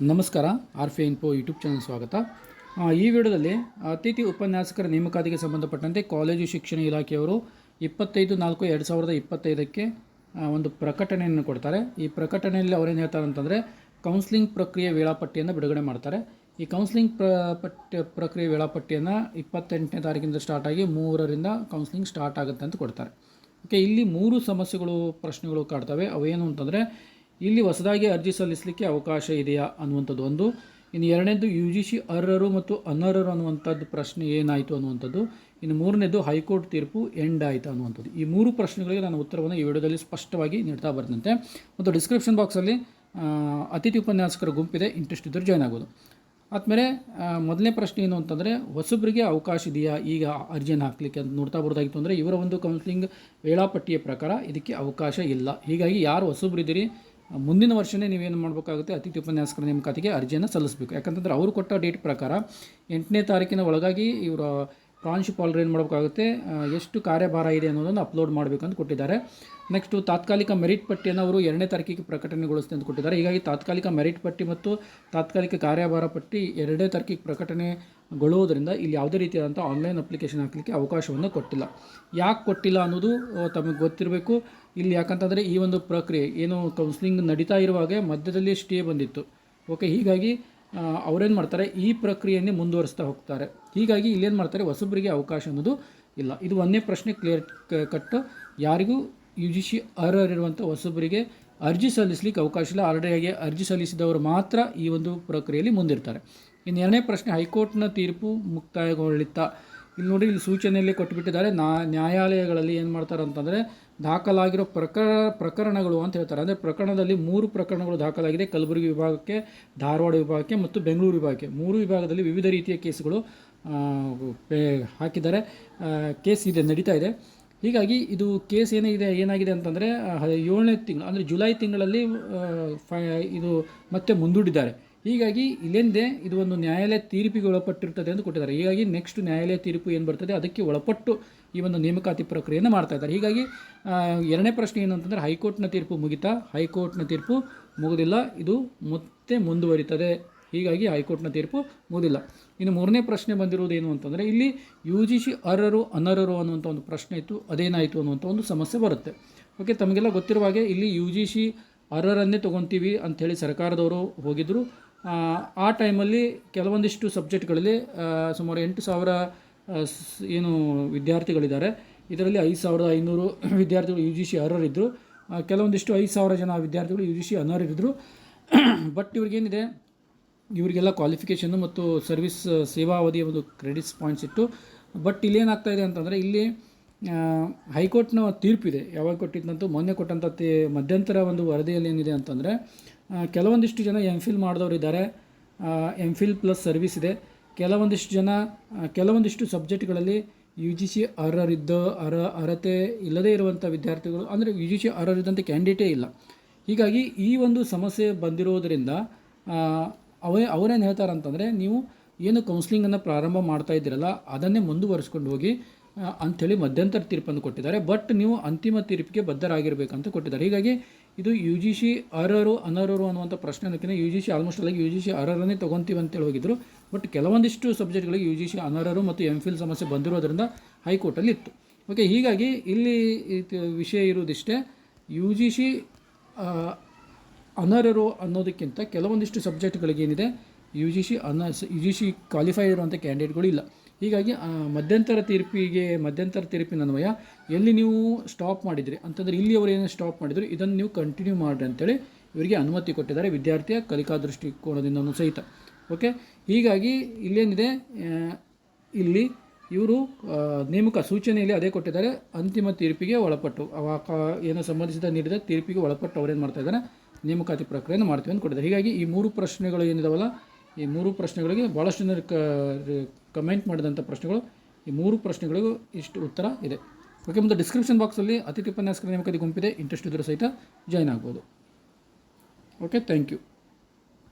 ನಮಸ್ಕಾರ ಆರ್ ಫಿ info YouTube channel ಸ್ವಾಗತ. ಈ ವಿಡಿಯೋದಲ್ಲಿ ಅತಿಥಿ ಉಪನ್ಯಾಸಕರ ನೇಮಕಾತಿಗೆ ಸಂಬಂಧಪಟ್ಟಂತೆ ಕಾಲೇಜು ಶಿಕ್ಷಣ ಇಲಾಖೆಯವರು ಇಪ್ಪತ್ತೈದು ನಾಲ್ಕು ಎರಡು ಸಾವಿರದ ಇಪ್ಪತ್ತೈದಕ್ಕೆ ಒಂದು ಪ್ರಕಟಣೆಯನ್ನು ಕೊಡ್ತಾರೆ. ಈ ಪ್ರಕಟಣೆಯಲ್ಲಿ ಅವರೇನು ಹೇಳ್ತಾರೆ ಅಂತಂದರೆ ಕೌನ್ಸಿಲಿಂಗ್ ಪ್ರಕ್ರಿಯೆ ವೇಳಾಪಟ್ಟಿಯನ್ನು ಬಿಡುಗಡೆ ಮಾಡ್ತಾರೆ. ಈ ಕೌನ್ಸಿಲಿಂಗ್ ಪ್ರ ಪಟ್ಟಿ ಪ್ರಕ್ರಿಯೆ ವೇಳಾಪಟ್ಟಿಯನ್ನು ಇಪ್ಪತ್ತೆಂಟನೇ ತಾರೀಕಿಂದ ಸ್ಟಾರ್ಟ್ ಆಗಿ ಮೂರರಿಂದ ಕೌನ್ಸಿಲಿಂಗ್ ಸ್ಟಾರ್ಟ್ ಆಗುತ್ತೆ ಅಂತ ಕೊಡ್ತಾರೆ. ಓಕೆ ಇಲ್ಲಿ ಮೂರು ಸಮಸ್ಯೆಗಳು, ಪ್ರಶ್ನೆಗಳು ಕಾಡ್ತವೆ. ಅವೇನು ಅಂತಂದರೆ ಇಲ್ಲಿ ಹೊಸದಾಗಿ ಅರ್ಜಿ ಸಲ್ಲಿಸಲಿಕ್ಕೆ ಅವಕಾಶ ಇದೆಯಾ ಅನ್ನುವಂಥದ್ದು ಒಂದು. ಇನ್ನು ಎರಡನೇದು ಯು ಜಿ ಸಿ ಅರ್ಹರು ಮತ್ತು ಅನರ್ಹರು ಅನ್ನುವಂಥದ್ದು ಪ್ರಶ್ನೆ ಏನಾಯಿತು ಅನ್ನುವಂಥದ್ದು. ಇನ್ನು ಮೂರನೇದು ಹೈಕೋರ್ಟ್ ತೀರ್ಪು ಎಂಡ್ ಆಯಿತು ಅನ್ನುವಂಥದ್ದು. ಈ ಮೂರು ಪ್ರಶ್ನೆಗಳಿಗೆ ನಾನು ಉತ್ತರವನ್ನು ಈ ವಿಡಿಯೋದಲ್ಲಿ ಸ್ಪಷ್ಟವಾಗಿ ನೀಡ್ತಾ ಬರ್ತಂತೆ ಮತ್ತು ಡಿಸ್ಕ್ರಿಪ್ಷನ್ ಬಾಕ್ಸಲ್ಲಿ ಅತಿಥಿ ಉಪನ್ಯಾಸಕರ ಗುಂಪಿದೆ. ಇಂಟ್ರೆಸ್ಟ್ ಇದ್ದರೆ ಜಾಯ್ನ್ ಆಗೋದು ಆದಮೇಲೆ ಮೊದಲನೇ ಪ್ರಶ್ನೆ ಏನು ಅಂತಂದರೆ, ಹೊಸಬರಿಗೆ ಅವಕಾಶ ಇದೆಯಾ? ಈಗ ಅರ್ಜಿಯನ್ನು ಹಾಕಲಿಕ್ಕೆ ಅಂತ ನೋಡ್ತಾ ಬರೋದಾಗಿತ್ತು ಅಂದರೆ, ಇವರ ಒಂದು ಕೌನ್ಸಿಲಿಂಗ್ ವೇಳಾಪಟ್ಟಿಯ ಪ್ರಕಾರ ಇದಕ್ಕೆ ಅವಕಾಶ ಇಲ್ಲ. ಹೀಗಾಗಿ ಯಾರು ಹೊಸಬರಿದ್ದೀರಿ? ಮುಂದಿನ ವರ್ಷವೇ ನೀವೇನು ಮಾಡಬೇಕಾಗುತ್ತೆ ಅತಿಥಿ ಉಪನ್ಯಾಸಕರ ನೇಮಕಾತಿಗೆ ಅರ್ಜಿಯನ್ನು ಸಲ್ಲಿಸಬೇಕು. ಯಾಕಂತಂದರೆ ಅವರು ಕೊಟ್ಟ ಡೇಟ್ ಪ್ರಕಾರ ಎಂಟನೇ ತಾರೀಕಿನ ಒಳಗಾಗಿ ಇವರ ಪ್ರಾಂಶುಪಾಲರು ಏನು ಮಾಡಬೇಕಾಗುತ್ತೆ ಎಷ್ಟು ಕಾರ್ಯಭಾರ ಇದೆ ಅನ್ನೋದನ್ನು ಅಪ್ಲೋಡ್ ಮಾಡಬೇಕಂತ ಕೊಟ್ಟಿದ್ದಾರೆ. ನೆಕ್ಸ್ಟು ತಾತ್ಕಾಲಿಕ ಮೆರಿಟ್ ಪಟ್ಟಿಯನ್ನು ಅವರು ಎರಡನೇ ತಾರೀಕಿಗೆ ಪ್ರಕಟಣೆಗೊಳಿಸ್ತೆ ಅಂತ ಕೊಟ್ಟಿದ್ದಾರೆ. ಹೀಗಾಗಿ ತಾತ್ಕಾಲಿಕ ಮೆರಿಟ್ ಪಟ್ಟಿ ಮತ್ತು ತಾತ್ಕಾಲಿಕ ಕಾರ್ಯಭಾರ ಪಟ್ಟಿ ಎರಡನೇ ತಾರೀಕಿಗೆ ಪ್ರಕಟಣೆಗೊಳ್ಳುವುದರಿಂದ ಇಲ್ಲಿ ಯಾವುದೇ ರೀತಿಯಾದಂಥ ಆನ್ಲೈನ್ ಅಪ್ಲಿಕೇಶನ್ ಹಾಕಲಿಕ್ಕೆ ಅವಕಾಶವನ್ನು ಕೊಟ್ಟಿಲ್ಲ. ಯಾಕೆ ಕೊಟ್ಟಿಲ್ಲ ಅನ್ನೋದು ತಮಗೆ ಗೊತ್ತಿರಬೇಕು. ಇಲ್ಲಿ ಯಾಕಂತಂದರೆ ಈ ಒಂದು ಪ್ರಕ್ರಿಯೆ, ಏನು ಕೌನ್ಸಿಲಿಂಗ್ ನಡೀತಾ ಇರುವಾಗೆ ಮಧ್ಯದಲ್ಲಿ ಸ್ಟೇ ಬಂದಿತ್ತು. ಓಕೆ ಹೀಗಾಗಿ ಅವರೇನು ಅವ್ರೇನು ಮಾಡ್ತಾರೆ, ಈ ಪ್ರಕ್ರಿಯೆಯನ್ನೇ ಮುಂದುವರಿಸ್ತಾ ಹೋಗ್ತಾರೆ. ಹೀಗಾಗಿ ಇಲ್ಲೇನು ಮಾಡ್ತಾರೆ, ಹೊಸಬರಿಗೆ ಅವಕಾಶ ಅನ್ನೋದು ಇಲ್ಲ. ಇದು ಒಂದನೇ ಪ್ರಶ್ನೆ ಕ್ಲಿಯರ್ ಕಟ್ಟು ಯಾರಿಗೂ ಯು ಜಿ ಸಿ ಅರ್ಹರಿರುವಂಥ ಹೊಸಬರಿಗೆ ಅರ್ಜಿ ಸಲ್ಲಿಸಲಿಕ್ಕೆ ಅವಕಾಶ ಇಲ್ಲ. ಆಲ್ರೆಡಿಯಾಗಿ ಅರ್ಜಿ ಸಲ್ಲಿಸಿದವರು ಮಾತ್ರ ಈ ಒಂದು ಪ್ರಕ್ರಿಯೆಯಲ್ಲಿ ಮುಂದಿರ್ತಾರೆ. ಇನ್ನು ಎರಡನೇ ಪ್ರಶ್ನೆ, ಹೈಕೋರ್ಟ್ನ ತೀರ್ಪು ಮುಕ್ತಾಯಗೊಳ್ಳಿತಾ ಇಲ್ಲಿ ನೋಡಿ, ಇಲ್ಲಿ ಸೂಚನೆಯಲ್ಲಿ ಕೊಟ್ಟುಬಿಟ್ಟಿದ್ದಾರೆ ನಾ, ನ್ಯಾಯಾಲಯಗಳಲ್ಲಿ ಏನು ಮಾಡ್ತಾರೆ ಅಂತಂದರೆ, ದಾಖಲಾಗಿರೋ ಪ್ರಕರ, ಪ್ರಕರಣಗಳು ಅಂತ ಹೇಳ್ತಾರೆ. ಅಂದರೆ ಪ್ರಕರಣದಲ್ಲಿ ಮೂರು ಪ್ರಕರಣಗಳು ದಾಖಲಾಗಿದೆ. ಕಲಬುರಗಿ ವಿಭಾಗಕ್ಕೆ, ಧಾರವಾಡ ವಿಭಾಗಕ್ಕೆ ಮತ್ತು ಬೆಂಗಳೂರು ವಿಭಾಗಕ್ಕೆ. ಮೂರು ವಿಭಾಗದಲ್ಲಿ ವಿವಿಧ ರೀತಿಯ ಕೇಸ್ಗಳು ಹಾಕಿದ್ದಾರೆ. ಕೇಸ್ ಇದೆ, ನಡೀತಾ ಇದೆ. ಹೀಗಾಗಿ ಇದು ಕೇಸ್ ಏನಿದೆ ಏನಾಗಿದೆ ಅಂತಂದರೆ ಏಳನೇ ತಿಂಗಳು, ಅಂದರೆ ಜುಲೈ ತಿಂಗಳಲ್ಲಿ ಫೈ, ಇದು ಮತ್ತೆ ಮುಂದೂಡಿದ್ದಾರೆ. ಹೀಗಾಗಿ ಇಲ್ಲೆಂದೆ ಇದು ಒಂದು ನ್ಯಾಯಾಲಯ ತೀರ್ಪಿಗೆ ಒಳಪಟ್ಟಿರ್ತದೆ ಅಂತ ಕೊಟ್ಟಿದ್ದಾರೆ. ಹೀಗಾಗಿ ನೆಕ್ಸ್ಟ್ ನ್ಯಾಯಾಲಯ ತೀರ್ಪು ಏನು ಬರ್ತದೆ ಅದಕ್ಕೆ ಒಳಪಟ್ಟು ಈ ಒಂದು ನೇಮಕಾತಿ ಪ್ರಕ್ರಿಯೆಯನ್ನು ಮಾಡ್ತಾ ಇದ್ದಾರೆ. ಹೀಗಾಗಿ ಎರಡನೇ ಪ್ರಶ್ನೆ ಏನು ಅಂತಂದರೆ ಹೈಕೋರ್ಟ್ನ ತೀರ್ಪು ಮುಗಿತಾ, ಹೈಕೋರ್ಟ್ನ ತೀರ್ಪು ಮುಗುದಿಲ್ಲ. ಇದು ಮತ್ತೆ ಮುಂದುವರಿತದೆ. ಹೀಗಾಗಿ ಹೈಕೋರ್ಟ್ನ ತೀರ್ಪು ಮುಗುದಿಲ್ಲ. ಇನ್ನು ಮೂರನೇ ಪ್ರಶ್ನೆ ಬಂದಿರುವುದು ಏನು ಅಂತಂದರೆ, ಇಲ್ಲಿ ಯು ಜಿ ಸಿ ಅರ್ಹರು ಅನರ್ಹರು ಅನ್ನುವಂಥ ಒಂದು ಪ್ರಶ್ನೆ ಇತ್ತು. ಅದೇನಾಯಿತು ಅನ್ನುವಂಥ ಒಂದು ಸಮಸ್ಯೆ ಬರುತ್ತೆ. ಓಕೆ, ತಮಗೆಲ್ಲ ಗೊತ್ತಿರುವ ಹಾಗೆ ಇಲ್ಲಿ ಯು ಜಿ ಸಿ ಅರ್ಹರನ್ನೇ ತೊಗೊತೀವಿ ಅಂಥೇಳಿ ಸರ್ಕಾರದವರು ಹೋಗಿದ್ದರು ಆ, ಟೈಮಲ್ಲಿ ಕೆಲವೊಂದಿಷ್ಟು ಸಬ್ಜೆಕ್ಟ್ಗಳಲ್ಲಿ ಸುಮಾರು ಎಂಟು ಸಾವಿರ ಏನು ವಿದ್ಯಾರ್ಥಿಗಳಿದ್ದಾರೆ. ಇದರಲ್ಲಿ ಐದು ಸಾವಿರದ ಐನೂರು ವಿದ್ಯಾರ್ಥಿಗಳು ಯು ಜಿ ಸಿ ಅರ್ಹರಿದ್ದರು ಕೆಲವೊಂದಿಷ್ಟು ಐದು ಸಾವಿರ ಜನ ವಿದ್ಯಾರ್ಥಿಗಳು ಯು ಜಿ ಸಿ ಅನರ್ಹರಿದ್ದರು ಬಟ್ ಇವ್ರಿಗೇನಿದೆ ಇವರಿಗೆಲ್ಲ ಕ್ವಾಲಿಫಿಕೇಷನ್ನು ಮತ್ತು ಸರ್ವಿಸ್ ಸೇವಾವಧಿಯ ಒಂದು ಕ್ರೆಡಿಟ್ಸ್ ಪಾಯಿಂಟ್ಸ್ ಇತ್ತು ಬಟ್ ಇಲ್ಲೇನಾಗ್ತಾ ಇದೆ ಅಂತಂದರೆ ಇಲ್ಲಿ ಹೈಕೋರ್ಟ್ನ ತೀರ್ಪಿದೆ. ಯಾವಾಗ ಕೊಟ್ಟಿದ್ದಂತೂ ಮೊನ್ನೆ ಕೊಟ್ಟಂಥ ಮಧ್ಯಂತರ ಒಂದು ವರದಿಯಲ್ಲಿ ಏನಿದೆ ಅಂತಂದರೆ ಕೆಲವೊಂದಿಷ್ಟು ಜನ ಎಂ ಫಿಲ್ ಮಾಡಿದವರಿದ್ದಾರೆ. ಎಂ ಫಿಲ್ ಪ್ಲಸ್ ಸರ್ವಿಸ್ ಇದೆ. ಕೆಲವೊಂದಿಷ್ಟು ಜನ ಕೆಲವೊಂದಿಷ್ಟು ಸಬ್ಜೆಕ್ಟ್ಗಳಲ್ಲಿ ಯು ಜಿ ಸಿ ಅರ್ಹರಿದ್ದ ಅರ, ಅರ್ಹತೆ ಇಲ್ಲದೇ ಇರುವಂಥ ವಿದ್ಯಾರ್ಥಿಗಳು, ಅಂದರೆ ಯು ಜಿ ಸಿ ಅರ್ಹರಿದ್ದಂಥ ಕ್ಯಾಂಡಿಡೇಟೇ ಇಲ್ಲ. ಹೀಗಾಗಿ ಈ ಒಂದು ಸಮಸ್ಯೆ ಬಂದಿರೋದರಿಂದ ಅವೇ ಅವರೇನು ಹೇಳ್ತಾರೆ ಅಂತಂದರೆ, ನೀವು ಏನು ಕೌನ್ಸಿಲಿಂಗನ್ನು ಪ್ರಾರಂಭ ಮಾಡ್ತಾ ಇದ್ದೀರಲ್ಲ, ಅದನ್ನೇ ಮುಂದುವರಿಸ್ಕೊಂಡು ಹೋಗಿ ಅಂಥೇಳಿ ಮಧ್ಯಂತರ ತೀರ್ಪನ್ನು ಕೊಟ್ಟಿದ್ದಾರೆ. ಬಟ್ ನೀವು ಅಂತಿಮ ತೀರ್ಪಿಗೆ ಬದ್ಧರಾಗಿರಬೇಕಂತ ಕೊಟ್ಟಿದ್ದಾರೆ. ಹೀಗಾಗಿ ಇದು ಯು ಜಿ ಸಿ ಅರ್ಹರು ಅನರ್ಹರು ಅನ್ನುವಂಥ ಪ್ರಶ್ನೆ ಅನ್ನೋಕ್ಕಿಂತ ಯು ಜಿ ಸಿ ಆಲ್ಮೋಸ್ಟ್ ಅಲ್ಲಿ ಯು ಜಿ ಸಿ ಅರ್ಹರನ್ನೇ ತೊಗೊತೀವಿ ಅಂತೇಳಿ ಹೋಗಿದ್ರು. ಬಟ್ ಕೆಲವೊಂದಿಷ್ಟು ಸಬ್ಜೆಕ್ಟ್ಗಳಿಗೆ ಯು ಜಿ ಸಿ ಅನರ್ಹರು ಮತ್ತು ಎಂ ಫಿಲ್ ಸಮಸ್ಯೆ ಬಂದಿರೋದ್ರಿಂದ ಹೈಕೋರ್ಟಲ್ಲಿ ಇತ್ತು. ಓಕೆ ಹೀಗಾಗಿ ಇಲ್ಲಿ ವಿಷಯ ಇರುವುದಿಷ್ಟೇ ಯು ಜಿ ಸಿ ಅನರ್ಹರು ಅನ್ನೋದಕ್ಕಿಂತ ಕೆಲವೊಂದಿಷ್ಟು ಸಬ್ಜೆಕ್ಟ್ಗಳಿಗೇನಿದೆ ಯು ಜಿ ಸಿ ಅನ ಯು ಜಿ ಸಿ ಕ್ವಾಲಿಫೈ ಇರುವಂಥ ಕ್ಯಾಂಡಿಡೇಟ್ಗಳು ಇಲ್ಲ. ಹೀಗಾಗಿ ಮಧ್ಯಂತರ ತೀರ್ಪಿಗೆ, ಮಧ್ಯಂತರ ತೀರ್ಪಿನ ಅನ್ವಯ, ಎಲ್ಲಿ ನೀವು ಸ್ಟಾಪ್ ಮಾಡಿದ್ರಿ ಅಂತಂದರೆ ಇಲ್ಲಿ ಅವರು ಏನು ಸ್ಟಾಪ್ ಮಾಡಿದ್ರು, ಇದನ್ನು ನೀವು ಕಂಟಿನ್ಯೂ ಮಾಡಿರಿ ಅಂತೇಳಿ ಇವರಿಗೆ ಅನುಮತಿ ಕೊಟ್ಟಿದ್ದಾರೆ ವಿದ್ಯಾರ್ಥಿಯ ಕಲಿಕಾ ದೃಷ್ಟಿಕೋನದಿಂದನೂ ಸಹಿತ. ಓಕೆ ಹೀಗಾಗಿ ಇಲ್ಲೇನಿದೆ ಇಲ್ಲಿ ಇವರು ನೇಮಕ ಸೂಚನೆಯಲ್ಲಿ ಅದೇ ಕೊಟ್ಟಿದ್ದಾರೆ, ಅಂತಿಮ ತೀರ್ಪಿಗೆ ಒಳಪಟ್ಟು ಏನು ಸಂಬಂಧಿಸಿದ ನೀಡಿದ ತೀರ್ಪಿಗೆ ಒಳಪಟ್ಟು ಅವರೇನು ಮಾಡ್ತಾ ಇದ್ದಾರೆ, ನೇಮಕಾತಿ ಪ್ರಕ್ರಿಯೆಯನ್ನು ಮಾಡ್ತೀವಿ ಅಂತ ಕೊಟ್ಟಿದ್ದಾರೆ. ಹೀಗಾಗಿ ಈ ಮೂರು ಪ್ರಶ್ನೆಗಳು ಏನಿದಾವಲ್ಲ, ಈ ಮೂರು ಪ್ರಶ್ನೆಗಳಿಗೆ ಭಾಳಷ್ಟು ಜನರು ಕಮೆಂಟ್ ಮಾಡಿದಂಥ ಪ್ರಶ್ನೆಗಳು, ಈ ಮೂರು ಪ್ರಶ್ನೆಗಳಿಗೂ ಇಷ್ಟು ಉತ್ತರ ಇದೆ. ಓಕೆ ಮುಂದೆ ಡಿಸ್ಕ್ರಿಪ್ಷನ್ ಬಾಕ್ಸಲ್ಲಿ ಅತಿಥಿ ಉಪನ್ಯಾಸಕರ ನೇಮಕಾತಿ ಗುಂಪಿದೆ. ಇಂಟ್ರೆಸ್ಟ್ ಇದ್ದರೂ ಸಹಿತ ಜಾಯ್ನ್ ಆಗ್ಬೋದು. Okay thank you